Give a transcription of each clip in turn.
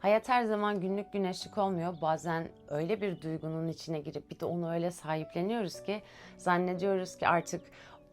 Hayat her zaman günlük güneşlik olmuyor. Bazen öyle bir duygunun içine girip bir de onu öyle sahipleniyoruz ki zannediyoruz ki artık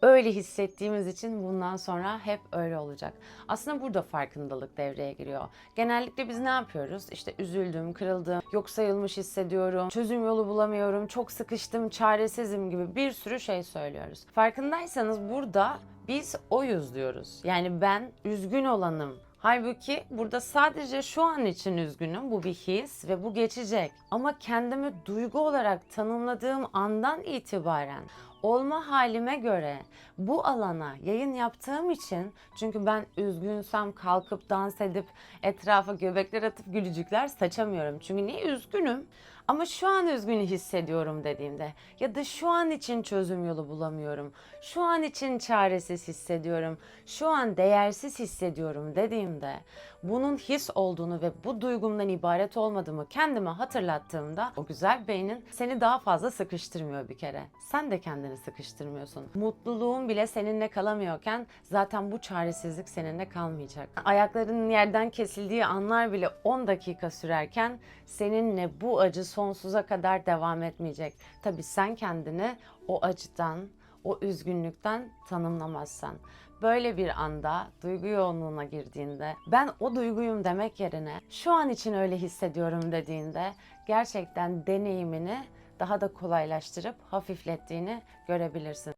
öyle hissettiğimiz için bundan sonra hep öyle olacak. Aslında burada farkındalık devreye giriyor. Genellikle biz ne yapıyoruz? İşte üzüldüm, kırıldım, yok sayılmış hissediyorum, çözüm yolu bulamıyorum, çok sıkıştım, çaresizim gibi bir sürü şey söylüyoruz. Farkındaysanız burada biz oyuz diyoruz. Yani ben üzgün olanım. Halbuki burada sadece şu an için üzgünüm. Bu bir his ve bu geçecek. Ama kendimi duygu olarak tanımladığım andan itibaren olma halime göre bu alana yayın yaptığım için çünkü ben üzgünsem kalkıp dans edip etrafa göbekler atıp gülücükler saçamıyorum. Çünkü niye üzgünüm? Ama şu an üzgün hissediyorum dediğimde ya da şu an için çözüm yolu bulamıyorum. Şu an için çaresiz hissediyorum. Şu an değersiz hissediyorum dediğimde bunun his olduğunu ve bu duygumdan ibaret olmadığımı kendime hatırlattığımda o güzel beynin seni daha fazla sıkıştırmıyor bir kere. Sen de kendini sıkıştırmıyorsun. Mutluluğun bile seninle kalamıyorken zaten bu çaresizlik seninle kalmayacak. Ayaklarının yerden kesildiği anlar bile 10 dakika sürerken seninle bu acı sonsuza kadar devam etmeyecek. Tabii sen kendini o acıdan, o üzgünlükten tanımlamazsan. Böyle bir anda duygu yoğunluğuna girdiğinde ben o duyguyum demek yerine şu an için öyle hissediyorum dediğinde gerçekten deneyimini daha da kolaylaştırıp hafiflettiğini görebilirsin.